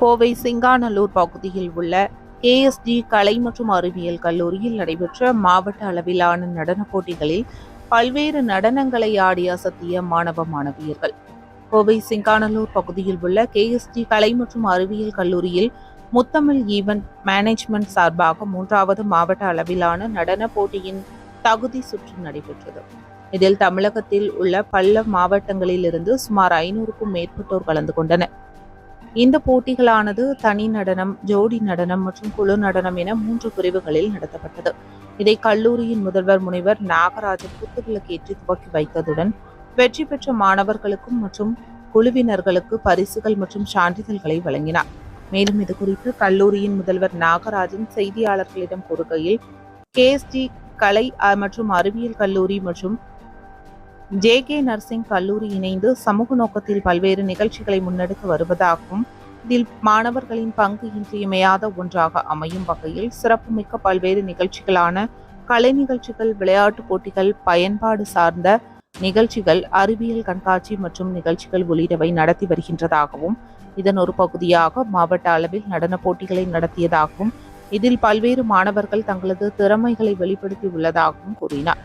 கோவை சிங்காநல்லூர் பகுதியில் உள்ள கேஎஸ்டி கலை மற்றும் அறிவியல் கல்லூரியில் நடைபெற்ற மாவட்ட அளவிலான நடனப் போட்டிகளில் பல்வேறு நடனங்களை ஆடி அசத்திய மாணவ மாணவியர்கள். கோவை சிங்காநல்லூர் பகுதியில் உள்ள கேஎஸ்டி கலை மற்றும் அறிவியல் கல்லூரியில் முத்தமிழ் ஈவென்ட் மேனேஜ்மெண்ட் சார்பாக மூன்றாவது மாவட்ட அளவிலான நடனப் போட்டியின் தகுதி சுற்று நடைபெற்றது. இதில் தமிழகத்தில் உள்ள பல்ல மாவட்டங்களிலிருந்து சுமார் ஐநூறுக்கும் மேற்பட்டோர் கலந்து கொண்டனர். இந்த போட்டிகளானது தனி நடனம் ஜோடி நடனம் மற்றும் குழு நடனம் என மூன்று பிரிவுகளில் நடத்தப்பட்டது. இதை கல்லூரியின் முதல்வர் முனைவர் நாகராஜன் குத்துவிளக்கேற்றி துவக்கி வைத்ததுடன் வெற்றி பெற்ற மாணவர்களுக்கும் மற்றும் குழுவினர்களுக்கு பரிசுகள் மற்றும் சான்றிதழ்களை வழங்கினார். மேலும் இது குறித்து கல்லூரியின் முதல்வர் நாகராஜன் செய்தியாளர்களிடம் கூறுகையில் கேஎஸ்டி கலை மற்றும் அறிவியல் கல்லூரி மற்றும் ஜே கே நர்சிங் கல்லூரி இணைந்து சமூக நோக்கத்தில் பல்வேறு நிகழ்ச்சிகளை முன்னெடுத்து வருவதாகவும் இதில் மாணவர்களின் பங்கு இன்றியமையாத ஒன்றாக அமையும் வகையில் சிறப்புமிக்க பல்வேறு நிகழ்ச்சிகளான கலை நிகழ்ச்சிகள் விளையாட்டுப் போட்டிகள் பயன்பாடு சார்ந்த நிகழ்ச்சிகள் அறிவியல் கண்காட்சி மற்றும் நிகழ்ச்சிகள் உள்ளிட்டவை நடத்தி வருகின்றதாகவும் இதன் ஒரு பகுதியாக மாவட்ட அளவில் நடனப் போட்டிகளை நடத்தியதாகவும் இதில் பல்வேறு மாணவர்கள் தங்களது திறமைகளை வெளிப்படுத்தி உள்ளதாகவும் கூறினார்.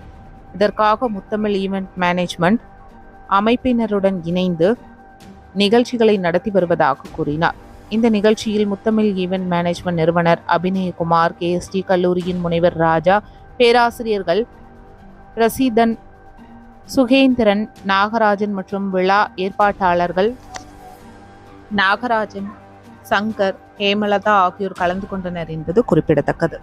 இதற்காக முத்தமிழ் ஈவென்ட் மேனேஜ்மெண்ட் அமைப்பினருடன் இணைந்து நிகழ்ச்சிகளை நடத்தி வருவதாக கூறினார். இந்த நிகழ்ச்சியில் முத்தமிழ் ஈவெண்ட் மேனேஜ்மெண்ட் நிறுவனர் அபிநயகுமார் கேஎஸ்டி கல்லூரியின் முனைவர் ராஜா பேராசிரியர்கள் பிரசீதன் சுகேந்திரன் நாகராஜன் மற்றும் விழா ஏற்பாட்டாளர்கள் நாகராஜன் சங்கர் ஹேமலதா ஆகியோர் கலந்து கொண்டனர் என்பது குறிப்பிடத்தக்கது.